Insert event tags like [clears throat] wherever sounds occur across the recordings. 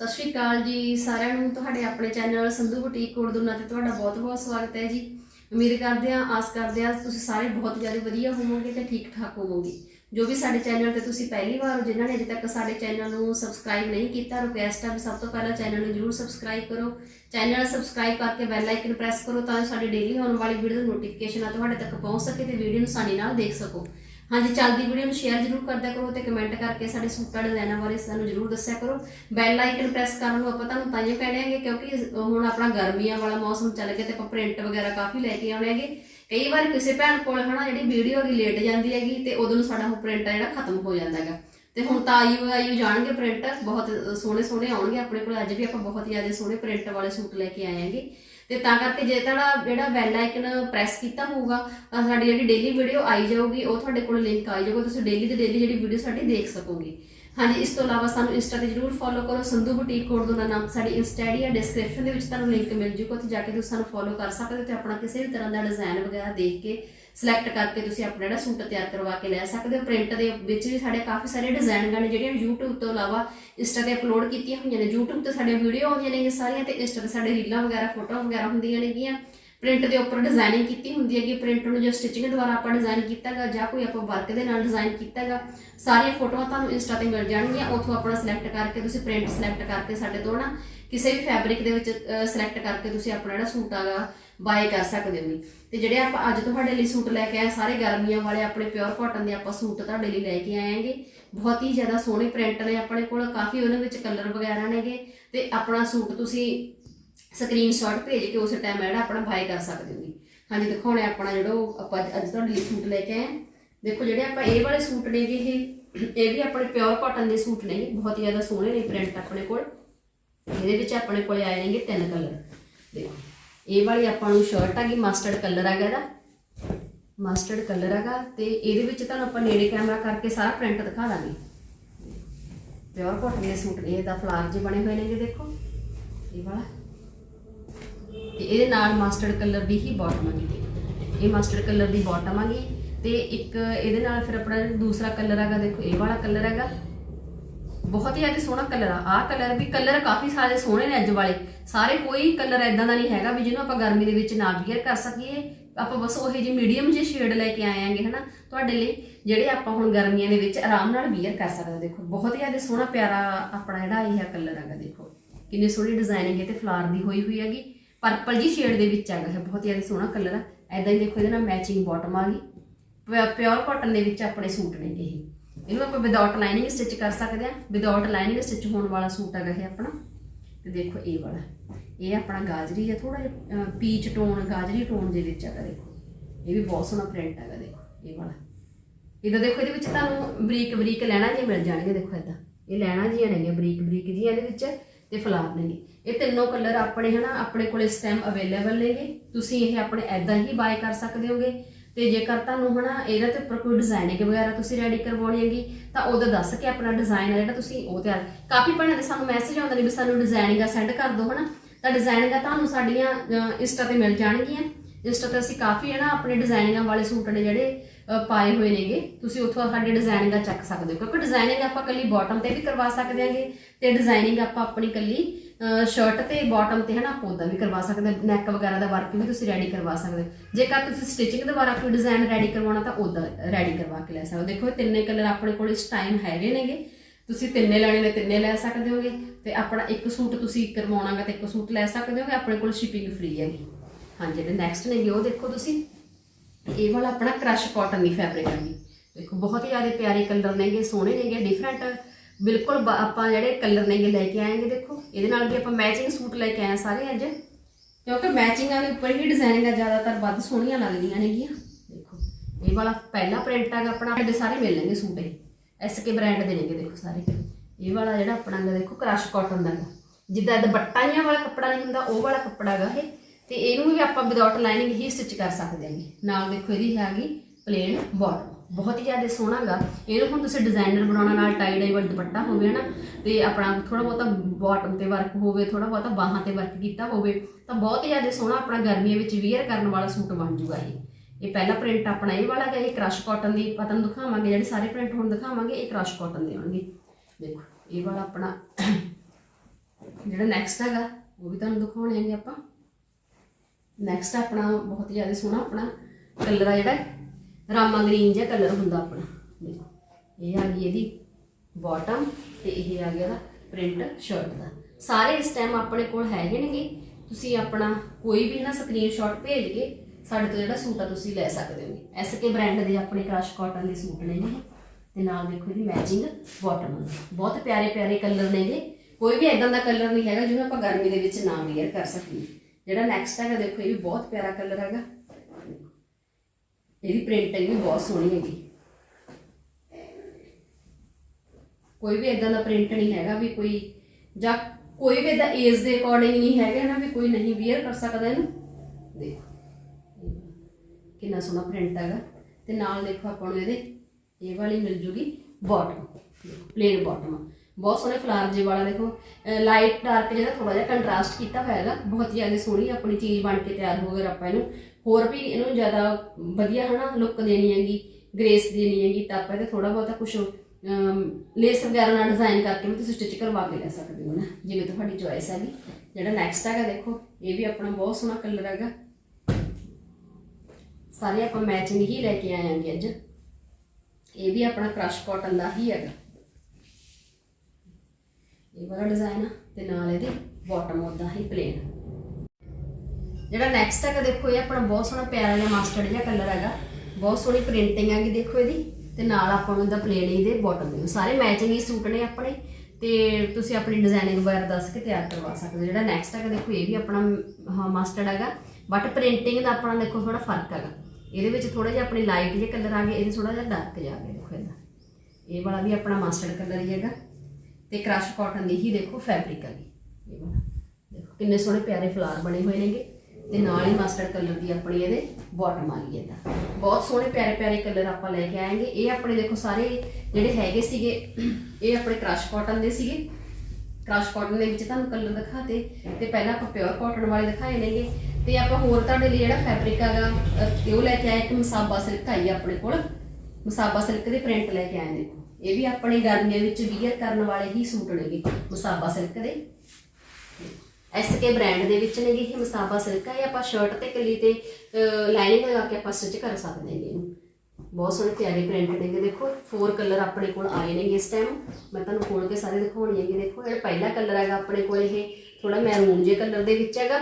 ਸਤਿ ਸ਼੍ਰੀ ਅਕਾਲ ਜੀ ਸਾਰਿਆਂ ਨੂੰ, ਤੁਹਾਡੇ ਆਪਣੇ ਚੈਨਲ ਸੰਧੂ ਬੁਟੀਕ ਉਰਦੂਨਾ ਤੇ ਤੁਹਾਡਾ ਬਹੁਤ-ਬਹੁਤ ਸਵਾਗਤ ਹੈ ਜੀ। ਉਮੀਦ ਕਰਦੇ ਹਾਂ, ਆਸ ਕਰਦੇ ਹਾਂ ਤੁਸੀਂ ਸਾਰੇ ਬਹੁਤ ਜ਼ਿਆਦਾ ਵਧੀਆ ਹੋਵੋਗੇ ਤੇ ਠੀਕ ਠਾਕ ਹੋਵੋਗੇ। ਜੋ ਵੀ ਸਾਡੇ ਚੈਨਲ ਤੇ ਤੁਸੀਂ ਪਹਿਲੀ ਵਾਰ ਹੋ, ਜਿਨ੍ਹਾਂ ਨੇ ਅਜੇ ਤੱਕ ਸਾਡੇ ਚੈਨਲ ਨੂੰ ਸਬਸਕ੍ਰਾਈਬ ਨਹੀਂ ਕੀਤਾ ਰਿਕੁਐਸਟ ਹੈ ਵੀ ਸਭ ਤੋਂ ਪਹਿਲਾਂ ਚੈਨਲ ਨੂੰ ਜਰੂਰ ਸਬਸਕ੍ਰਾਈਬ ਕਰੋ। ਚੈਨਲ ਸਬਸਕ੍ਰਾਈਬ ਕਰਕੇ ਬੈਲ ਆਈਕਨ ਪ੍ਰੈਸ ਕਰੋ ਤਾਂ ਜੋ ਸਾਡੀ ਡੇਲੀ ਆਉਣ ਵਾਲੀ ਵੀਡੀਓ ਦੀ ਨੋਟੀਫਿਕੇਸ਼ਨ ਆ ਤੁਹਾਡੇ ਤੱਕ ਪਹੁੰਚ ਸਕੇ ਤੇ ਵੀਡੀਓ ਨੂੰ ਆਸਾਨੀ ਨਾਲ ਦੇਖ ਸਕੋ। ਹਾਂਜੀ, ਚੱਲਦੀ ਵੀਡੀਓ ਨੂੰ ਸ਼ੇਅਰ ਜਰੂਰ ਕਰਦਿਆ ਕਰੋ ਤੇ ਕਮੈਂਟ ਕਰਕੇ ਸਾਡੇ ਸੂਟਾਂ ਡਿਜ਼ਾਈਨਾਂ ਬਾਰੇ ਸਾਨੂੰ ਜਰੂਰ ਦੱਸਿਆ ਕਰੋ। ਬੈਲ ਆਈਕਨ ਪ੍ਰੈਸ ਕਰਨ ਨੂੰ ਆਪਾਂ ਤੁਹਾਨੂੰ ਤਾਂ ਹੀ ਕਹਿੰਦੇ ਕਿਉਂਕਿ ਹੁਣ ਆਪਣਾ ਗਰਮੀਆਂ ਵਾਲਾ ਮੌਸਮ ਚੱਲ ਗਿਆ ਤੇ ਆਪਾਂ ਪ੍ਰਿੰਟ ਵਗੈਰਾ ਕਾਫੀ ਲੈ ਕੇ ਆਉਣੇ ਹੈਗੇ। ਕਈ ਵਾਰ ਕਿਸੇ ਭੈਣ ਕੋਲ ਹਨਾ ਜਿਹੜੀ ਵੀਡੀਓ ਹੈਗੀ ਲੇਟ ਜਾਂਦੀ ਹੈਗੀ ਤੇ ਉਦੋਂ ਨੂੰ ਸਾਡਾ ਉਹ ਪ੍ਰਿੰਟ ਆ ਜਿਹੜਾ ਖਤਮ ਹੋ ਜਾਂਦਾ ਹੈਗਾ। ਤੇ ਹੁਣ ਤਾਂ ਆਈਓ ਆਈਓ ਜਾਣਗੇ ਪ੍ਰਿੰਟ ਬਹੁਤ ਸੋਹਣੇ ਸੋਹਣੇ ਆਉਣਗੇ ਆਪਣੇ ਕੋਲ। ਅੱਜ ਵੀ ਆਪਾਂ ਬਹੁਤ ਜ਼ਿਆਦਾ ਸੋਹਣੇ ਪ੍ਰਿੰਟ ਵਾਲੇ ਸੂਟ ਲੈ ਕੇ ਆਏ ਆਂਗੇ ਤੇ ਤਾਂ ਕਰਕੇ ਜੇ ਤੁਹਾਡਾ ਜਿਹੜਾ ਬੈਲ ਆਈਕਨ ਪ੍ਰੈਸ ਕੀਤਾ ਹੋਊਗਾ, ਤਾਂ ਸਾਡੀ ਜਿਹੜੀ ਡੇਲੀ ਵੀਡੀਓ ਆਈ ਜਾਊਗੀ, ਉਹ ਤੁਹਾਡੇ ਕੋਲ ਲਿੰਕ ਆਈ ਜਾਊਗਾ, ਤੁਸੀਂ ਡੇਲੀ ਦੀ ਡੇਲੀ ਜਿਹੜੀ ਵੀਡੀਓ ਸਾਡੀ ਦੇਖ ਸਕੋਗੇ। ਹਾਂਜੀ, ਇਸ ਤੋਂ ਇਲਾਵਾ ਸਾਨੂੰ ਇੰਸਟਾ ਤੇ ਜਰੂਰ ਫੋਲੋ ਕਰੋ, ਸੰਧੂ ਬੁਟੀਕ ਕੋਡ ਦਾ ਨਾਮ ਸਾਡੀ ਇੰਸਟਾ ਆਈਡੀ ਹੈ ਡਿਸਕ੍ਰਿਪਸ਼ਨ ਦੇ ਵਿੱਚ ਤੁਹਾਨੂੰ ਲਿੰਕ ਮਿਲ ਜੂਗਾ, ਉੱਥੇ ਜਾ ਕੇ ਤੁਸੀਂ ਸਾਨੂੰ ਫੋਲੋ ਕਰ ਸਕਦੇ ਹੋ ਤੇ ਆਪਣਾ ਕਿਸੇ ਵੀ ਤਰ੍ਹਾਂ ਦਾ ਡਿਜ਼ਾਈਨ ਵਗੈਰਾ ਦੇਖ ਕੇ ਸਿਲੈਕਟ ਕਰਕੇ ਤੁਸੀਂ ਆਪਣਾ ਜਿਹੜਾ ਸੂਟ ਤਿਆਰ ਕਰਵਾ ਕੇ ਲੈ ਸਕਦੇ ਹੋ। ਪ੍ਰਿੰਟ ਦੇ ਵਿੱਚ ਵੀ ਸਾਡੇ ਕਾਫੀ ਸਾਰੇ ਡਿਜ਼ਾਈਨ ਨੇ ਜਿਹੜੀਆਂ YouTube ਤੋਂ ਇਲਾਵਾ ਇੰਸਟਾ ਤੇ ਅਪਲੋਡ ਕੀਤੀਆਂ ਹੋਈਆਂ ਨੇ। YouTube ਤੇ ਸਾਡੀਆਂ ਵੀਡੀਓ ਆਉਂਦੀਆਂ ਨੇ ਸਾਰੀਆਂ ਤੇ ਇੰਸਟਾ ਤੇ ਸਾਡੇ ਰੀਲਾਂ ਵਗੈਰਾ ਫੋਟੋ ਵਗੈਰਾ ਹੁੰਦੀਆਂ ਨੇਗੀਆਂ। ਪ੍ਰਿੰਟ ਦੇ ਉੱਪਰ ਡਿਜ਼ਾਈਨਿੰਗ ਕੀਤੀ ਹੁੰਦੀ ਹੈਗੀ। ਪ੍ਰਿੰਟ ਨੂੰ ਜੋ ਸਟਿਚਿੰਗ ਦੁਆਰਾ ਆਪਾਂ ਡਿਜ਼ਾਈਨ ਕੀਤਾਗਾ ਜਾਂ ਕੋਈ ਆਪਾਂ ਵਰਕ ਦੇ ਨਾਲ ਡਿਜ਼ਾਈਨ ਕੀਤਾਗਾ, ਸਾਰੀਆਂ ਫੋਟੋਆਂ ਤੁਹਾਨੂੰ ਇੰਸਟਾ ਤੇ ਮਿਲ ਜਾਣਗੀਆਂ। ਉੱਥੋਂ ਆਪਣਾ ਸਿਲੈਕਟ ਕਰਕੇ ਤੁਸੀਂ ਪ੍ਰਿੰਟ ਸਿਲੈਕਟ ਕਰਕੇ ਸਾਡੇ ਤੋਂ ਨਾ ਕਿਸੇ ਵੀ ਫੈਬਰਿਕ ਦੇ ਵਿੱਚ ਸਿਲੈਕਟ ਕਰਕੇ ਤੁਸੀਂ ਆਪਣਾ ਜਿਹੜਾ ਸੂਟ ਆਗਾ ਬਾਏ ਕਰ ਸਕਦੇ ਹੋ ਜੀ। ਤੇ ਜਿਹੜੇ ਆਪਾਂ ਅੱਜ ਤੁਹਾਡੇ ਲਈ ਸੂਟ ਲੈ ਕੇ ਆਏ ਸਾਰੇ ਗਰਮੀਆਂ ਵਾਲੇ ਆਪਣੇ ਪਿਓਰ ਕਾਟਨ ਦੇ ਆਪਾਂ ਸੂਟ ਤੁਹਾਡੇ ਲਈ ਲੈ ਕੇ ਆਏ ਆਂਗੇ। ਬਹੁਤ ਹੀ ਜ਼ਿਆਦਾ ਸੋਹਣੇ ਪ੍ਰਿੰਟ ਨੇ ਆਪਣੇ ਕੋਲ, ਕਾਫੀ ਉਹਨਾਂ ਵਿੱਚ ਕਲਰ ਵਗੈਰਾ ਨੇਗੇ। ਤੇ ਆਪਣਾ ਸੂਟ ਤੁਸੀਂ ਸਕਰੀਨਸ਼ਾਟ ਭੇਜ ਕੇ ਉਸ ਟਾਈਮ ਜਿਹੜਾ ਆਪਣਾ ਬਾਏ ਕਰ ਸਕਦੇ ਹੋ ਜੀ। ਹਾਂਜੀ, ਦਿਖਾਉਣੇ ਆਪਣਾ ਜਿਹੜਾ ਉਹ ਆਪਾਂ ਅੱਜ ਤੁਹਾਡੇ ਲਈ ਸੂਟ ਲੈ ਕੇ ਆਏ ਹਾਂ। ਦੇਖੋ ਜਿਹੜੇ ਆਪਾਂ ਇਹ ਵਾਲੇ ਸੂਟ ਨੇਗੇ, ਇਹ [clears throat] ਇਹ ਵੀ ਆਪਣੇ ਪਿਓਰ ਕਾਟਨ ਦੇ ਸੂਟ ਨੇਗੇ। ਬਹੁਤ ਹੀ ਜ਼ਿਆਦਾ ਸੋਹਣੇ ਨੇ ਪ੍ਰਿੰਟ ਆਪਣੇ ਕੋਲ। ਇਹਦੇ ਵਿੱਚ ਆਪਣੇ ਕੋਲ ਆਏ ਨੇਗੇ ਤਿੰਨ ਕਲਰ ਦੇਖੋ। ਇਹ ਵਾਲੀ ਆਪਾਂ ਨੂੰ ਸ਼ਰਟ ਹੈਗੀ ਮਸਟਰਡ ਕਲਰ ਹੈਗਾ ਇਹਦਾ। ਮਸਟਰਡ ਕਲਰ ਹੈਗਾ ਤੇ ਇਹਦੇ ਵਿੱਚ ਤੁਹਾਨੂੰ ਆਪਾਂ ਨੇੜੇ ਕੈਮਰਾ ਕਰਕੇ ਸਾਰਾ ਪ੍ਰਿੰਟ ਦਿਖਾ ਦਾਂਗੇ। ਪਿਓਰ ਕਾਟਨ ਦੇ ਸੂਟ ਨੇ, ਇਹਦਾ ਫਲਾਰ ਜੇ ਬਣੇ ਹੋਏ ਨੇਗੇ, ਦੇਖੋ। ਇਹ ਵਾਲਾ। ਤੇ ਇਹਦੇ ਨਾਲ ਮਸਟਰਡ ਕਲਰ ਦੀ ਹੀ ਬਾਟਮ ਹੈਗੀ ਇਹ ਮਸਟਰਡ ਕਲਰ ਦੀ ਬਾਟਮ ਹੈਗੀ ਤੇ ਇੱਕ ਇਹਦੇ ਨਾਲ ਫਿਰ ਆਪਣਾ ਦੂਸਰਾ ਕਲਰ ਹੈਗਾ, ਦੇਖੋ, ਇਹ ਵਾਲਾ ਕਲਰ ਹੈਗਾ। ਬਹੁਤ ਹੀ ਅੱਜ ਸੋਹਣਾ ਕਲਰ ਆ। ਆਹ ਕਲਰ ਵੀ ਕਲਰ ਕਾਫੀ ਸਾਰੇ ਸੋਹਣੇ ਨੇ ਅੱਜ ਵਾਲੇ। ਸਾਰੇ ਕੋਈ ਕਲਰ ਐਦਾਂ ਦਾ ਨਹੀਂ ਹੈਗਾ ਵੀ ਜਿਹਨੂੰ ਆਪਾਂ ਗਰਮੀ ਦੇ ਵਿੱਚ ਨਾ ਵੀਅਰ ਕਰ ਸਕੀਏ। ਆਪਾਂ ਬਸ ਉਹੀ ਜਿਹੀ ਮੀਡੀਅਮ ਜੇ ਸ਼ੇਡ ਲੈ ਕੇ ਆਏ ਆਂਗੇ, ਹਨਾ? ਤੁਹਾਡੇ ਲਈ ਜਿਹੜੇ ਆਪਾਂ ਹੁਣ ਗਰਮੀਆਂ ਦੇ ਵਿੱਚ ਆਰਾਮ ਨਾਲ ਵੀਅਰ ਕਰ ਸਕਦੇ ਦੇਖੋ, ਬਹੁਤ ਹੀ ਜ਼ਿਆਦਾ ਸੋਹਣਾ ਪਿਆਰਾ ਆਪਣਾ ਜਿਹੜਾ ਇਹ ਕਲਰ ਹੈਗਾ, ਦੇਖੋ। ਕਿੰਨੀ ਸੋਹਣੀ ਡਿਜ਼ਾਈਨਿੰਗ ਹੈ ਤੇ ਫਲਾਰ ਦੀ ਹੋਈ ਹੋਈ ਹੈਗੀ। ਪਰਪਲ ਜੀ ਸ਼ੇਡ ਦੇ ਵਿੱਚ ਹੈਗਾ ਇਹ, ਬਹੁਤ ਜ਼ਿਆਦਾ ਸੋਹਣਾ ਕਲਰ ਆ। ਐਦਾਂ ਹੀ ਦੇਖੋ, ਇਹਦੇ ਨਾਲ ਮੈਚਿੰਗ ਬਾਟਮ ਆ ਗਈ। ਪਿਓਰ ਕਾਟਨ ਦੇ ਵਿੱਚ ਆਪਣੇ ਸੂਟ ਨੇ ਇਹ। ਇਹਨੂੰ ਆਪਾਂ ਵਿਦਆਊਟ ਲਾਈਨਿੰਗ ਸਟਿਚ ਕਰ ਸਕਦੇ ਆ। ਵਿਦਆਊਟ ਲਾਈਨਿੰਗ ਸਟਿਚ ਹੋਣ ਵਾਲਾ ਸੂਟ ਹੈਗਾ ਇਹ ਆਪਣਾ। ਤੇ ਦੇਖੋ ਇਹ ਵਾਲਾ। ਇਹ ਆਪਣਾ ਗਾਜਰੀ ਹੈ ਥੋੜਾ ਜਿਹਾ ਪੀਚ ਟੋਨ ਗਾਜਰੀ ਟੋਨ ਦੇ ਵਿੱਚ ਹੈਗਾ ਦੇਖੋ। ਇਹ ਵੀ ਬਹੁਤ ਸੋਹਣਾ ਪ੍ਰਿੰਟ ਹੈਗਾ ਦੇਖੋ, ਇਹ ਵਾਲਾ। ਇਹਦਾ ਦੇਖੋ, ਇਹਦੇ ਵਿੱਚ ਤੁਹਾਨੂੰ ਬਰੀਕ ਬਰੀਕ ਲੈਣਾ ਜੀ ਮਿਲ ਜਾਣਗੇ ਦੇਖੋ ਇਦਾਂ ਇਹ ਲੈਣਾ ਜੀਆਂ ਨੇਗੀਆਂ, ਬਰੀਕ ਬਰੀਕ ਜੀਆਂ ਇਹਦੇ ਵਿੱਚ ਤੇ ਫਲਾਰ ਨੇਗੇ। ਇਹ ਤਿੰਨੋਂ ਕਲਰ ਆਪਣੇ ਹਨਾ, ਆਪਣੇ ਕੋਲ ਇਸ ਟਾਈਮ ਅਵੇਲੇਬਲ ਨੇਗੇ। ਤੁਸੀਂ ਇਹ ਆਪਣੇ ਐਦਾਂ ਹੀ ਬਾਏ ਕਰ ਸਕਦੇ ਹੋਗੇ। ਤੇ ਜੇਕਰ ਤੁਹਾਨੂੰ ਹਨਾ ਇਹਦੇ ਤੇ ਉੱਪਰ ਕੋਈ ਡਿਜ਼ਾਈਨਿੰਗ ਵਗੈਰਾ ਤੁਸੀਂ ਰੈਡੀ ਕਰਵਾਉਣੀ ਹੈਗੀ, ਤਾਂ ਉਹਦਾ ਦੱਸ ਕੇ ਆਪਣਾ ਡਿਜ਼ਾਈਨ ਹੈ ਜਿਹੜਾ ਤੁਸੀਂ ਉਹ ਤਿਆਰ ਕਾਫੀ ਭੈਣਾਂ ਦੇ ਸਾਨੂੰ ਮੈਸੇਜ ਆਉਂਦੇ ਨੇ ਵੀ ਸਾਨੂੰ ਡਿਜ਼ਾਈਨਿੰਗ ਸੈਂਡ ਕਰ ਦਿਓ ਹਨਾ। ਤਾਂ ਡਿਜ਼ਾਈਨਿੰਗ ਤੁਹਾਨੂੰ ਸਾਡੀਆਂ ਇੰਸਟਾ ਤੇ ਮਿਲ ਜਾਣਗੀਆਂ। ਇੰਸਟਾ ਤੇ ਅਸੀਂ ਕਾਫੀ ਹੈ ਨਾ ਆਪਣੇ ਡਿਜ਼ਾਈਨਿੰਗਾਂ ਵਾਲੇ ਸੂਟ ਨੇ ਜਿਹੜੇ ਪਾਏ ਹੋਏ ਨੇਗੇ। ਤੁਸੀਂ ਉੱਥੋਂ ਸਾਡੇ ਡਿਜ਼ਾਈਨਿੰਗਾਂ ਚੱਕ ਸਕਦੇ ਹੋ। ਕਿਉਂਕਿ ਡਿਜ਼ਾਈਨਿੰਗ ਆਪਾਂ ਕੱਲੀ ਬਾਟਮ ਤੇ ਵੀ ਕਰਵਾ ਸਕਦੇ ਹਾਂਗੇ ਤੇ ਡਿਜ਼ਾਈਨਿੰਗ ਆਪਾਂ ਆਪਣੀ ਕੱਲੀ ਸ਼ਰਟ ਤੇ ਬਾਟਮ ਤੇ ਹਨਾ ਆਪਾਂ ਉਹਦਾ ਵੀ ਕਰਵਾ ਸਕਦੇ ਨੈਕ ਵਗੈਰਾ ਦਾ ਵਰਕ ਵੀ ਤੁਸੀਂ ਰੈਡੀ ਕਰਵਾ ਸਕਦੇ ਹੋ। ਜੇਕਰ ਤੁਸੀਂ ਸਟਿਚਿੰਗ ਦੁਆਰਾ ਕੋਈ ਡਿਜ਼ਾਈਨ ਰੈਡੀ ਕਰਵਾਉਣਾ ਤਾਂ ਉਹਦਾ ਰੈਡੀ ਕਰਵਾ ਕੇ ਲੈ ਸਕਦੇ ਦੇਖੋ, ਇਹ ਤਿੰਨੇ ਕਲਰ ਆਪਣੇ ਕੋਲ ਇਸ ਟਾਈਮ ਹੈਗੇ ਨੇਗੇ। ਤੁਸੀਂ ਤਿੰਨੇ ਲੈਣੇ ਨੇ, ਤਿੰਨੇ ਲੈ ਸਕਦੇ ਹੋਗੇ। ਤੇ ਆਪਣਾ ਇੱਕ ਸੂਟ ਤੁਸੀਂ ਕਰਵਾਉਣਾਗਾ ਤੇ ਇੱਕ ਸੂਟ ਲੈ ਸਕਦੇ ਹੋਗੇ। ਆਪਣੇ ਕੋਲ ਸ਼ਿਪਿੰਗ ਫ੍ਰੀ ਹੈਗੀ ਹਾਂਜੀ ਜਿਹੜੇ ਨੈਕਸਟ ਨੇਗੇ, ਉਹ ਦੇਖੋ ਤੁਸੀਂ। ਇਹ ਵਾਲਾ ਆਪਣਾ ਕ੍ਰਸ਼ ਕਾਟਨ ਦੀ ਫੈਬਰਿਕ ਹੈਗੀ ਦੇਖੋ, ਬਹੁਤ ਹੀ ਜ਼ਿਆਦਾ ਪਿਆਰੇ ਕਲਰ ਨੇਗੇ, ਸੋਹਣੇ ਨੇਗੇ ਡਿਫਰੈਂਟ ਬਿਲਕੁਲ ਬ ਆਪਾਂ ਜਿਹੜੇ ਕਲਰ ਨੇਗੇ ਲੈ ਕੇ ਆਏਗੇ, ਦੇਖੋ। ਇਹਦੇ ਨਾਲ ਵੀ ਆਪਾਂ ਮੈਚਿੰਗ ਸੂਟ ਲੈ ਕੇ ਆਏ ਸਾਰੇ ਅੱਜ। ਕਿਉਂਕਿ ਮੈਚਿੰਗਾਂ ਦੇ ਉੱਪਰ ਹੀ ਡਿਜ਼ਾਈਨਿੰਗਾਂ ਜ਼ਿਆਦਾਤਰ ਵੱਧ ਸੋਹਣੀਆਂ ਲੱਗਦੀਆਂ ਨੇਗੀਆਂ। ਦੇਖੋ, ਇਹ ਵਾਲਾ ਪਹਿਲਾ ਪ੍ਰਿੰਟ ਹੈਗਾ ਆਪਣਾ ਇਹਦੇ ਸਾਰੇ ਮਿਲਣਗੇ ਸੂਟ ਇਹ। ਐਸਕੇ ਬ੍ਰਾਂਡ ਦੇ ਨੇਗੇ, ਦੇਖੋ ਸਾਰੇ। ਇਹ ਵਾਲਾ ਜਿਹੜਾ ਆਪਣਾ ਹੈਗਾ, ਦੇਖੋ ਕ੍ਰਸ਼ ਕਾਟਨ ਦਾ ਹੈਗਾ। ਜਿੱਦਾਂ ਦੁਪੱਟਾ ਜਿਹਾ ਵਾਲਾ ਕੱਪੜਾ ਨਹੀਂ ਹੁੰਦਾ, ਉਹ ਵਾਲਾ ਕੱਪੜਾ ਹੈਗਾ ਇਹ। ਤੇ ਇਹਨੂੰ ਵੀ ਆਪਾਂ ਵਿਦਆਊਟ ਲਾਈਨਿੰਗ ਹੀ ਸਟਿਚ ਕਰ ਸਕਦੇ ਹਾਂਗੇ। ਨਾਲ ਦੇਖੋ, ਇਹਦੀ ਹੈਗੀ ਪਲੇਨ ਬਾਟਮ ਬਹੁਤ ਹੀ ਜ਼ਿਆਦਾ ਸੋਹਣਾ ਗਾ। ਇਹਨੂੰ ਹੁਣ ਤੁਸੀਂ ਡਿਜ਼ਾਈਨਰ ਬਣਾਉਣਾ ਨਾਲ ਟਾਈ ਡਾਈ ਵਾਲਾ ਦੁਪੱਟਾ ਹੋਵੇ ਨਾ ਤੇ ਆਪਣਾ ਥੋੜਾ ਬਹੁਤਾ ਬਾਟਮ ਤੇ ਵਰਕ ਹੋਵੇ ਥੋੜਾ ਬਹੁਤਾ ਬਾਹਾਂ ਤੇ ਵਰਕ ਕੀਤਾ ਹੋਵੇ, ਤਾਂ ਬਹੁਤ ਹੀ ਜ਼ਿਆਦਾ ਸੋਹਣਾ ਆਪਣਾ ਗਰਮੀਆਂ ਵਿੱਚ ਵੀਅਰ ਕਰਨ ਵਾਲਾ ਸੂਟ ਬਣ ਜੂਗਾ ਇਹ। ਇਹ ਪਹਿਲਾ ਪ੍ਰਿੰਟ ਆਪਣਾ ਇਹ ਵਾਲਾ ਹੈ ਇਹ ਕ੍ਰਸ਼ ਕਾਟਨ ਦੀ ਪਤਨ ਦਿਖਾਵਾਂਗੇ, ਜਿਹੜੇ ਸਾਰੇ ਪ੍ਰਿੰਟ ਹੁਣ ਦਿਖਾਵਾਂਗੇ, ਇਹ ਕ੍ਰਸ਼ ਕਾਟਨ ਦੇ ਹੋਣਗੇ। ਦੇਖੋ, ਇਹ ਵਾਲਾ ਆਪਣਾ [coughs] ਜਿਹੜਾ ਨੈਕਸਟ ਹੈਗਾ, ਉਹ ਵੀ ਤੁਹਾਨੂੰ ਦਿਖਾਉਣੇ ਹੈਗੇ ਆਪਾਂ। ਨੈਕਸਟ ਆਪਣਾ ਬਹੁਤ ਜ਼ਿਆਦਾ ਸੋਹਣਾ ਆਪਣਾ ਕਲਰ ਆ ਜਿਹੜਾ ਰਾਮਾ ਗ੍ਰੀਨ ਜਿਹਾ ਕਲਰ ਹੁੰਦਾ ਆਪਣਾ। ਦੇਖੋ, ਇਹ ਆ ਗਈ ਇਹਦੀ ਬਾਟਮ ਤੇ ਇਹ ਆ ਗਿਆ ਦਾ ਪ੍ਰਿੰਟ ਸ਼ਰਟ ਦਾ। ਸਾਰੇ ਇਸ ਟਾਈਮ ਆਪਣੇ ਕੋਲ ਹੈਗੇ ਨੇਗੇ। ਤੁਸੀਂ ਆਪਣਾ ਕੋਈ ਵੀ ਨਾ ਸਕਰੀਨਸ਼ਾਟ ਭੇਜ ਕੇ ਸਾਡੇ ਤੋਂ ਜਿਹੜਾ ਸੂਟ ਆ ਤੁਸੀਂ ਲੈ ਸਕਦੇ ਹੋ। ਐਸਕੇ ਬ੍ਰਾਂਡ ਦੇ ਆਪਣੇ ਕ੍ਰਸ਼ ਕਾਟਨ ਦੇ ਸੂਟ ਨੇ ਇਹ। ਤੇ ਨਾਲ ਦੇਖੋ ਇਹਦੀ ਮੈਚਿੰਗ ਬਾਟਮ ਬਹੁਤ ਪਿਆਰੇ ਪਿਆਰੇ ਕਲਰ ਨੇਗੇ ਕੋਈ ਵੀ ਇਦਾਂ ਦਾ ਕਲਰ ਨਹੀਂ ਹੈਗਾ ਜਿਹਨੂੰ ਆਪਾਂ ਗਰਮੀ ਦੇ ਵਿੱਚ ਨਾ ਵੇਅਰ ਕਰ ਸਕੀਏ। ਜਿਹੜਾ ਨੈਕਸਟ ਹੈਗਾ ਦੇਖੋ, ਇਹ ਵੀ ਬਹੁਤ ਪਿਆਰਾ ਕਲਰ ਹੈਗਾ। ਇਹਦੀ ਪ੍ਰਿੰਟਿੰਗ ਵੀ ਬਹੁਤ ਸੋਹਣੀ ਹੈਗੀ। ਕੋਈ ਵੀ ਇਦਾਂ ਦਾ ਪ੍ਰਿੰਟ ਨਹੀਂ ਹੈਗਾ ਵੀ ਕੋਈ, ਜਾਂ ਕੋਈ ਵੀ ਇਦਾਂ ਏਜ ਦੇ ਅਕੋਰਡਿੰਗ ਨਹੀਂ ਹੈਗਾ ਨਾ ਵੀ ਕੋਈ ਨਹੀਂ ਵੇਅਰ ਕਰ ਸਕਦਾ ਇਹਨੂੰ। ਦੇਖੋ, ਕਿੰਨਾ ਸੋਹਣਾ ਪ੍ਰਿੰਟ ਹੈਗਾ। ਤੇ ਨਾਲ ਦੇਖੋ ਆਪਾਂ ਨੂੰ ਇਹਦੇ, ਇਹ ਵਾਲੀ ਮਿਲ ਜੂਗੀ ਬਾਟਮ ਪਲੇਨ ਬਾਟਮ ਬਹੁਤ ਸੋਹਣੇ ਫਲਾਰ ਜੇ ਵਾਲਾ ਦੇਖੋ। ਲਾਈਟ ਡਾਰਕ ਜਿਹੜਾ ਥੋੜਾ ਜਿਹਾ ਕੰਟਰਾਸਟ ਕੀਤਾ ਹੋਇਆ ਹੈਗਾ। ਬਹੁਤ ਜ਼ਿਆਦਾ ਸੋਹਣੀ ਆਪਣੀ ਚੀਜ਼ ਬਣ ਕੇ ਤਿਆਰ ਹੋ ਗਈ ਆਪਾਂ ਇਹਨੂੰ ਹੋਰ ਵੀ ਇਹਨੂੰ ਜ਼ਿਆਦਾ ਵਧੀਆ ਹਨਾ ਲੁੱਕ ਦੇਣੀ ਹੈਗੀ ਗ੍ਰੇਸ ਦੇਣੀ ਹੈਗੀ ਤਾਂ ਆਪਾਂ ਇਹਦੇ ਥੋੜਾ ਬਹੁਤਾ ਕੁਝ ਲੇਸ ਵਗੈਰਾ ਨਾਲ ਡਿਜ਼ਾਈਨ ਕਰਕੇ ਵੀ ਤੁਸੀਂ ਸਟਿਚ ਕਰਵਾ ਕੇ ਲੈ ਸਕਦੇ ਹੋ ਨਾ। ਜਿਵੇਂ ਤੁਹਾਡੀ ਚੋਇਸ ਹੈਗੀ। ਜਿਹੜਾ ਨੈਕਸਟ ਹੈਗਾ ਦੇਖੋ, ਇਹ ਵੀ ਆਪਣਾ ਬਹੁਤ ਸੋਹਣਾ ਕਲਰ ਹੈਗਾ। ਸਾਰੇ ਆਪਾਂ ਮੈਚਿੰਗ ਹੀ ਲੈ ਕੇ ਆਏ ਆਂਗੇ ਅੱਜ। ਇਹ ਵੀ ਆਪਣਾ ਕ੍ਰਸ਼ ਕਾਟਨ ਦਾ ਹੀ ਹੈਗਾ। ਇਹ ਵਾਲਾ ਡਿਜ਼ਾਈਨ ਆ ਤੇ ਨਾਲ ਇਹਦੀ ਬਾਟਮ ਉਹਦਾ ਹੀ ਪਲੇਨ ਜਿਹੜਾ ਨੈਕਸਟ ਹੈਗਾ ਦੇਖੋ ਇਹ ਆਪਣਾ ਬਹੁਤ ਸੋਹਣਾ ਪਿਆਰਾ ਜਿਹਾ ਮਾਸਟਰਡ ਜਿਹਾ ਕਲਰ ਹੈਗਾ। ਬਹੁਤ ਸੋਹਣੀ ਪ੍ਰਿੰਟਿੰਗ ਹੈਗੀ ਦੇਖੋ ਇਹਦੀ। ਤੇ ਨਾਲ ਆਪਾਂ ਨੂੰ ਇਹਦਾ ਪਲੇਨ ਇਹਦੇ ਬਾਟਮ ਦੇ। ਸਾਰੇ ਮੈਚਿੰਗ ਹੀ ਸੂਟ ਨੇ ਆਪਣੇ। ਤੇ ਤੁਸੀਂ ਆਪਣੀ ਡਿਜ਼ਾਈਨਿੰਗ ਵਗੈਰਾ ਦੱਸ ਕੇ ਤਿਆਰ ਕਰਵਾ ਸਕਦੇ ਹੋ। ਜਿਹੜਾ ਨੈਕਸਟ ਹੈਗਾ ਦੇਖੋ ਇਹ ਵੀ ਆਪਣਾ, ਹਾਂ ਮਾਸਟਰਡ ਹੈਗਾ। ਬਟ ਪ੍ਰਿੰਟਿੰਗ ਦਾ ਆਪਣਾ ਦੇਖੋ ਥੋੜਾ ਫ਼ਰਕ ਹੈਗਾ। ਇਹਦੇ ਵਿੱਚ ਥੋੜਾ ਜਿਹਾ ਆਪਣੀ ਲਾਈਟ ਜਿਹੇ ਕਲਰ ਆ ਗਏ, ਇਹਦੇ ਥੋੜਾ ਜਿਹਾ ਡਾਰਕ ਜਿਹਾ ਆ ਗਿਆ ਦੇਖੋ ਇਹਦਾ। ਇਹ ਵਾਲਾ ਵੀ ਆਪਣਾ ਮਾਸਟਰਡ ਕਲਰ ਹੀ ਹੈਗਾ। ਤੇ ਕ੍ਰਸ਼ ਕਾਟਨ ਦੀ ਹੀ ਦੇਖੋ ਫੈਬਰਿਕ ਹੈਗੀ ਇਹ ਦੇਖੋ ਕਿੰਨੇ ਸੋਹਣੇ ਪਿਆਰੇ ਫਲਾਰ ਬਣੇ ਹੋਏ ਨੇਗੇ। ਤੇ ਨਾਲ ਹੀ ਮਾਸਟਰਡ ਕਲਰ ਦੀ ਆਪਣੀ ਇਹਦੇ ਬਾਟਮ ਆ ਗਈ ਇਹਦਾ ਬਹੁਤ ਸੋਹਣੇ ਪਿਆਰੇ ਪਿਆਰੇ ਕਲਰ ਆਪਾਂ ਲੈ ਕੇ ਆਏਗੇ। ਇਹ ਆਪਣੇ ਦੇਖੋ ਸਾਰੇ ਜਿਹੜੇ ਹੈਗੇ ਸੀਗੇ ਇਹ ਆਪਣੇ ਕ੍ਰਸ਼ ਕਾਟਨ ਦੇ ਸੀਗੇ। ਕ੍ਰਸ਼ ਕਾਟਨ ਦੇ ਵਿੱਚ ਤੁਹਾਨੂੰ ਕਲਰ ਦਿਖਾਤੇ। ਤੇ ਪਹਿਲਾਂ ਆਪਾਂ ਪਿਓਰ ਕਾਟਨ ਵਾਲੇ ਦਿਖਾਏ ਨੇਗੇ। ਤੇ ਆਪਾਂ ਹੋਰ ਤੁਹਾਡੇ ਲਈ ਜਿਹੜਾ ਫੈਬਰਿਕ ਹੈਗਾ ਅਹ, ਤੇ ਉਹ ਲੈ ਕੇ ਆਏ ਇੱਕ ਮਸਾਬਾ ਸਿਲਕ ਆਈ ਆ ਆਪਣੇ ਕੋਲ। ਮਸਾਬਾ ਸਿਲਕ ਦੇ ਪ੍ਰਿੰਟ ਲੈ ਕੇ ਆਏ ਦੇਖੋ ਇਹ ਵੀ ਆਪਣੇ ਗਰਮੀਆਂ ਵਿੱਚ ਵੀਅਰ ਕਰਨ ਵਾਲੇ ਹੀ ਸੂਟ ਨੇਗੇ ਮਸਾਬਾ ਸਿਲਕ ਦੇ। ਐਸਕੇ ਬ੍ਰਾਂਡ ਦੇ ਵਿੱਚ ਨੇਗੇ ਇਹ ਮਸਾਬਾ ਸਿਲਕ ਹੈ ਇਹ ਆਪਾਂ ਸ਼ਰਟ ਤੇ ਕਲੀ ਤੇ ਲਾਈਨਿੰਗ ਲਗਾ ਕੇ ਆਪਾਂ ਸਟਿਚ ਕਰ ਸਕਦੇ ਹਾਂ ਇਹਨੂੰ। ਬਹੁਤ ਸੋਹਣੇ ਪਿਆਰੇ ਪ੍ਰਿੰਟ ਨੇਗੇ ਦੇਖੋ ਫੋਰ ਕਲਰ ਆਪਣੇ ਕੋਲ ਆਏ ਨੇਗੇ ਇਸ ਟਾਈਮ ਮੈਂ ਤੁਹਾਨੂੰ ਖੋਲ ਕੇ ਸਾਰੇ ਦਿਖਾਉਣੀ ਹੈਗੇ, ਦੇਖੋ, ਜਿਹੜਾ ਪਹਿਲਾ ਕਲਰ ਹੈਗਾ ਆਪਣੇ ਕੋਲ ਇਹ ਥੋੜਾ ਮੈਰੂਨ ਜੇ ਕਲਰ ਦੇ ਵਿੱਚ ਹੈਗਾ।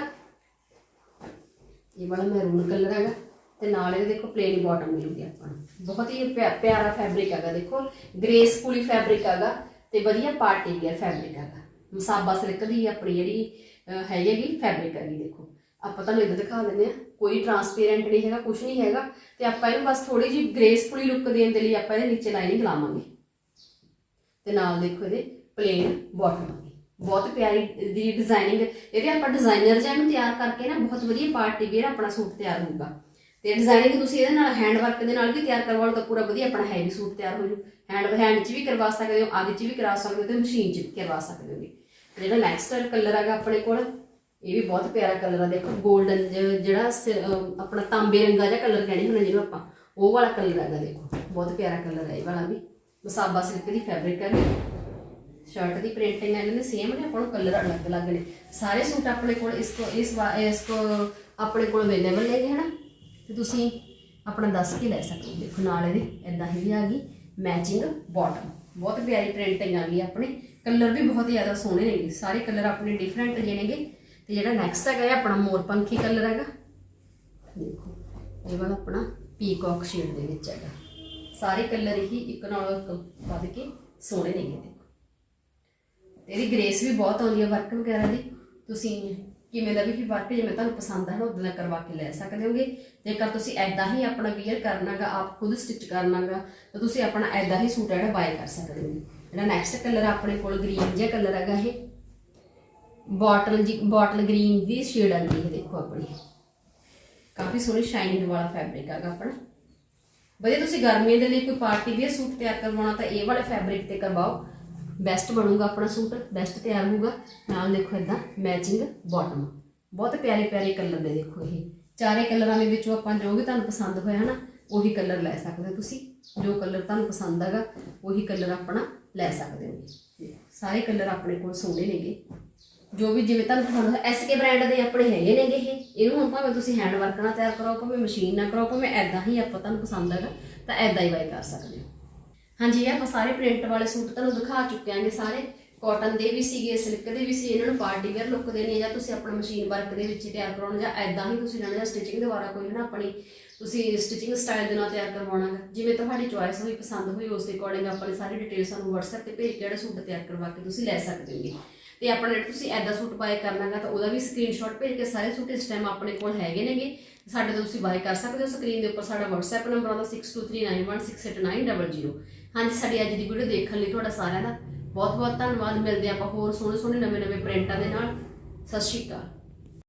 ਇਹ ਵਾਲਾ ਮੈਰੂਨ ਕਲਰ ਹੈਗਾ। ਤੇ ਨਾਲ ਇਹਦੇ ਦੇਖੋ ਪਲੇਨ ਬਾਟਮ ਮਿਲੂਗੀ ਆਪਾਂ ਨੂੰ। ਬਹੁਤ ਹੀ ਪਿਆ- ਪਿਆਰਾ ਫੈਬਰਿਕ ਹੈਗਾ ਦੇਖੋ। ਗ੍ਰੇਸਫੁਲੀ ਫੈਬਰਿਕ ਹੈਗਾ ਤੇ ਵਧੀਆ ਪਾਰਟੀ ਵੇਅਰ ਫੈਬਰਿਕ ਹੈਗਾ। ਮਸਾਬਾ ਸਿਲਕ ਦੀ ਆਪਣੀ ਜਿਹੜੀ ਅਹ, ਹੈਗੀ ਫੈਬਰਿਕ ਹੈਗੀ ਦੇਖੋ। ਆਪਾਂ ਤੁਹਾਨੂੰ ਇਹਦਾ ਦਿਖਾ ਦਿੰਦੇ ਆ ਕੋਈ ਟਰਾਂਸਪੇਰੈਂਟ ਨਹੀਂ ਹੈਗਾ ਕੁਝ ਨਹੀਂ ਹੈਗਾ ਤੇ ਆਪਾਂ ਇਹਨੂੰ ਬਸ ਥੋੜੀ ਜਿਹੀ ਗ੍ਰੇਸਫੁਲੀ ਲੁੱਕ ਦੇਣ ਦੇ ਲਈ ਆਪਾਂ ਇਹਦੇ ਨੀਚੇ ਲਾਈਨਿੰਗ ਲਾਵਾਂਗੇ। ਤੇ ਨਾਲ ਦੇਖੋ ਇਹਦੇ ਪਲੇਨ ਬਾਟਮ ਹੈਗੀ ਬਹੁਤ ਪਿਆਰੀ ਦੀ ਡਿਜ਼ਾਈਨਿੰਗ ਇਹਦੇ ਆਪਾਂ ਡਿਜ਼ਾਈਨਰ ਜਿਹਾ ਨੂੰ ਤਿਆਰ ਕਰਕੇ ਨਾ ਬਹੁਤ ਵਧੀਆ ਪਾਰਟੀ ਵੇਅਰ ਆਪਣਾ ਸੂਟ ਤਿਆਰ ਹੋਊਗਾ। ਤੇ ਡਿਜ਼ਾਈਨਿੰਗ ਤੁਸੀਂ ਇਹਦੇ ਨਾਲ ਹੈਂਡ ਵਰਕ ਦੇ ਨਾਲ ਵੀ ਤਿਆਰ ਕਰਵਾਓ ਤਾਂ ਪੂਰਾ ਵਧੀਆ, ਆਪਣਾ ਹੈਵੀ ਸੂਟ ਤਿਆਰ ਹੋ ਜੂ। ਹੈਂਡ ਹੈਂਡ 'ਚ ਵੀ ਕਰਵਾ ਸਕਦੇ ਹੋ ਆਦਿ 'ਚ ਵੀ ਕਰਾ ਸਕਦੇ ਹੋ ਤੇ ਮਸ਼ੀਨ 'ਚ ਵੀ ਕਰਵਾ ਸਕਦੇ ਹੋ ਜਿਹੜਾ ਨੈਕਸਟ ਕਲਰ ਹੈਗਾ ਆਪਣੇ ਕੋਲ, ਇਹ ਵੀ ਬਹੁਤ ਪਿਆਰਾ ਕਲਰ ਆ। ਦੇਖੋ 골ਡਨ ਜਿਹੜਾ ਸ- ਆਪਣਾ ਤਾਂਬੇ ਰੰਗਾ ਜਿਹਾ ਕਲਰ ਕਹਿੰਦੇ ਹੁੰਦੇ ਜਿਹਨੂੰ ਆਪਾਂ, ਉਹ ਵਾਲਾ ਕਲਰ ਹੈਗਾ ਦੇਖੋ, ਬਹੁਤ ਪਿਆਰਾ ਕਲਰ ਹੈ ਇਹ ਵਾਲਾ ਵੀ। ਮਸਾਬਾ ਸਿਲਕ ਦੀ ਫੈਬਰਿਕ ਹੈ ਸ਼ਰਟ ਦੀ ਪ੍ਰਿੰਟਿੰਗ ਇਹਨਾਂ ਦੇ ਸੇਮ ਨੇ, ਆਪਾਂ ਨੂੰ ਕਲਰ ਅਲੱਗ ਅਲੱਗ ਨੇ। ਸਾਰੇ ਸੂਟ ਆਪਣੇ ਕੋਲ ਇਸ ਕੋ, ਇਸ ਇਸ ਕੋ, ਆਪਣੇ ਕੋਲ ਅਵੇਲੇਬਲ ਨੇ ਹਨਾ। ਤੇ ਤੁਸੀਂ ਆਪਣਾ ਦੱਸ ਕੇ ਲੈ ਸਕਦੇ ਹੋ। ਦੇਖੋ ਨਾਲ ਇਹਦੇ ਇਦਾਂ ਹੀ ਆ ਗਈ ਮੈਚਿੰਗ ਬਾਟਮ ਬਹੁਤ ਪਿਆਰੀ ਪ੍ਰਿੰਟਿੰਗ ਆ ਗਈ ਆਪਣੇ। ਕਲਰ ਵੀ ਬਹੁਤ ਜ਼ਿਆਦਾ ਸੋਹਣੇ ਨੇਗੇ ਸਾਰੇ ਕਲਰ ਆਪਣੇ ਡਿਫਰੈਂਟ ਜਿਹੇ ਨੇਗੇ। ਤੇ ਜਿਹੜਾ ਨੈਕਸਟ ਹੈਗਾ ਆਪਣਾ ਮੋਰਪੰਖੀ ਕਲਰ ਹੈਗਾ। ਦੇਖੋ, ਇਹ ਵਾਲਾ ਆਪਣਾ ਪੀਕੌਕ ਸ਼ੇਡ ਦੇ ਵਿੱਚ ਹੈਗਾ। ਸਾਰੇ ਕਲਰ ਹੀ ਇੱਕ ਨਾਲੋਂ ਇੱਕ ਵੱਧ ਕੇ ਸੋਹਣੇ ਨੇਗੇ, ਦੇਖੋ। ਤੇ ਇਹਦੀ ਗ੍ਰੇਸ ਵੀ ਬਹੁਤ ਆਉਂਦੀ ਹੈ ਵਰਕ ਵਗੈਰਾ ਦੀ। ਤੁਸੀਂ ਕਿਵੇਂ ਦਾ ਵੀ ਵਰਕ ਜਿਵੇਂ ਤੁਹਾਨੂੰ ਪਸੰਦ ਹੈ ਨਾ ਉਦਾਂ ਦਾ ਕਰਵਾ ਕੇ ਲੈ ਸਕਦੇ ਹੋਗੇ। ਜੇਕਰ ਤੁਸੀਂ ਐਦਾਂ ਹੀ ਆਪਣਾ ਵੀਅਰ ਕਰਨਾਗਾ, ਆਪ ਖੁਦ ਸਟਿਚ ਕਰਨਾਗਾ, ਤਾਂ ਤੁਸੀਂ ਆਪਣਾ ਐਦਾਂ ਹੀ ਸੂਟ ਜਿਹੜਾ ਬਾਏ ਕਰ ਸਕਦੇ ਹੋ ਜਿਹੜਾ ਨੈਕਸਟ ਕਲਰ ਆਪਣੇ ਕੋਲ ਗ੍ਰੀਨ ਜਿਹਾ ਕਲਰ ਹੈਗਾ ਇਹ। ਬੋਟਲ ਜੀ ਬੋਟਲ ਗ੍ਰੀਨ ਦੀ ਸ਼ੇਡ ਆਉਂਦੀ ਹੈ, ਦੇਖੋ ਆਪਣੀ। ਕਾਫੀ ਸੋਹਣੀ ਸ਼ਾਈਨਿੰਗ ਵਾਲਾ ਫੈਬਰਿਕ ਹੈਗਾ ਆਪਣਾ। ਵਧੀਆ, ਤੁਸੀਂ ਗਰਮੀਆਂ ਦੇ ਲਈ ਕੋਈ ਪਾਰਟੀ ਵੀਅਰ ਸੂਟ ਤਿਆਰ ਕਰਵਾਉਣਾ ਤਾਂ ਇਹ ਵਾਲੇ ਫੈਬਰਿਕ ਤੇ ਕਰਵਾਓ। ਬੈਸਟ ਬਣੂਗਾ ਆਪਣਾ ਸੂਟ ਬੈਸਟ ਤਿਆਰ ਹੋਊਗਾ। ਨਾਲ ਦੇਖੋ ਇਦਾਂ ਮੈਚਿੰਗ ਬਾਟਮ ਬਹੁਤ ਪਿਆਰੇ ਪਿਆਰੇ ਕਲਰ ਦੇ ਦੇਖੋ ਇਹ। ਚਾਰੇ ਕਲਰਾਂ ਦੇ ਵਿੱਚੋਂ ਆਪਾਂ ਜੋ ਵੀ ਤੁਹਾਨੂੰ ਪਸੰਦ ਹੋਇਆ ਹਨਾ ਉਹੀ ਕਲਰ ਲੈ ਸਕਦੇ ਹੋ ਤੁਸੀਂ। ਜੋ ਕਲਰ ਤੁਹਾਨੂੰ ਪਸੰਦ ਹੈਗਾ, ਉਹੀ ਕਲਰ ਆਪਣਾ ਲੈ ਸਕਦੇ ਹੋ। ਸਾਰੇ ਕਲਰ ਆਪਣੇ ਕੋਲ ਸੋਹਣੇ ਨੇਗੇ। ਜੋ ਵੀ ਜਿਵੇਂ ਤੁਹਾਨੂੰ ਪਸੰਦ ਹੈ ਐਸਕੇ ਬ੍ਰਾਂਡ ਦੇ ਆਪਣੇ ਹੈਗੇ ਨੇਗੇ ਇਹ। ਇਹਨੂੰ ਹੁਣ ਭਾਵੇਂ ਤੁਸੀਂ ਹੈਂਡ ਵਰਕ ਨਾਲ ਤਿਆਰ ਕਰਾਓ, ਭਾਵੇਂ ਮਸ਼ੀਨ ਨਾਲ ਕਰਾਓ, ਭਾਵੇਂ ਐਦਾਂ ਹੀ ਆਪਾਂ ਤੁਹਾਨੂੰ ਪਸੰਦ ਹੈਗਾ, ਤਾਂ ਐਦਾਂ ਹੀ ਬਾਈ ਕਰ ਸਕਦੇ ਹੋ। ਹਾਂਜੀ, ਇਹ ਆਪਾਂ ਸਾਰੇ ਪ੍ਰਿੰਟ ਵਾਲੇ ਸੂਟ ਤੁਹਾਨੂੰ ਦਿਖਾ ਚੁੱਕੇ ਆਂਗੇ ਸਾਰੇ ਕਾਟਨ ਦੇ ਵੀ ਸੀਗੇ ਸਿਲਕ ਦੇ ਵੀ ਸੀ ਇਹਨਾਂ ਨੂੰ ਪਾਰਟੀ ਵੇਅਰ ਲੁੱਕ ਦੇ ਨੇ ਜਾਂ ਤੁਸੀਂ ਆਪਣਾ ਮਸ਼ੀਨ ਵਰਕ ਦੇ ਵਿੱਚ ਹੀ ਤਿਆਰ ਕਰਾਉਣਾ ਜਾਂ ਐਦਾਂ ਹੀ ਤੁਸੀਂ ਲੈਣਾ ਜਾਂ ਸਟਿਚਿੰਗ ਦੁਆਰਾ ਕੋਈ ਨਾ ਆਪਣੀ ਤੁਸੀਂ ਸਟਿਚਿੰਗ ਸਟਾਈਲ ਦੇ ਨਾਲ ਤਿਆਰ ਕਰਵਾਉਣਾ ਗਾ। ਜਿਵੇਂ ਤੁਹਾਡੀ ਚੁਆਇਸ ਹੋਈ, ਪਸੰਦ ਹੋਈ, ਉਸ ਦੇ ਅਕੋਰਡਿੰਗ ਆਪਣੀ ਸਾਰੀ ਡਿਟੇਲ ਸਾਨੂੰ WhatsApp ਤੇ ਭੇਜ ਕੇ ਜਿਹੜਾ ਸੂਟ ਤਿਆਰ ਕਰਵਾ ਕੇ ਤੁਸੀਂ ਲੈ ਸਕਦੇ ਹੋਗੇ। ਤੇ ਆਪਣਾ ਜਿਹੜਾ ਤੁਸੀਂ ਐਦਾਂ ਸੂਟ ਬਾਏ ਕਰਨਾਗਾ ਤਾਂ ਉਹਦਾ ਵੀ ਸਕਰੀਨਸ਼ਾਟ ਭੇਜ ਕੇ ਸਾਰੇ ਸੂਟ ਇਸ ਟਾਈਮ ਆਪਣੇ ਕੋਲ ਹੈਗੇ ਨੇਗੇ। ਸਾਡੇ ਤੋਂ ਤੁਸੀਂ ਬਾਏ ਕਰ ਸਕਦੇ ਹੋ। ਸਕਰੀਨ ਦੇ ਉੱਪਰ ਸਾਡਾ WhatsApp ਨੰਬਰ ਆਉਂਦਾ 6239168900 ਹਾਂਜੀ, ਸਾਡੀ ਅੱਜ ਦੀ ਵੀਡੀਓ ਦੇਖਣ ਲਈ ਤੁਹਾਡਾ ਸਾਰਿਆਂ ਦਾ ਬਹੁਤ ਬਹੁਤ ਧੰਨਵਾਦ। ਮਿਲਦੇ ਹਾਂ ਆਪਾਂ ਹੋਰ ਸੋਹਣੇ ਸੋਹਣੇ ਨਵੇਂ ਨਵੇਂ ਪ੍ਰਿੰਟਾਂ ਦੇ ਨਾਲ। ਸਤਿ ਸ਼੍ਰੀ ਅਕਾਲ।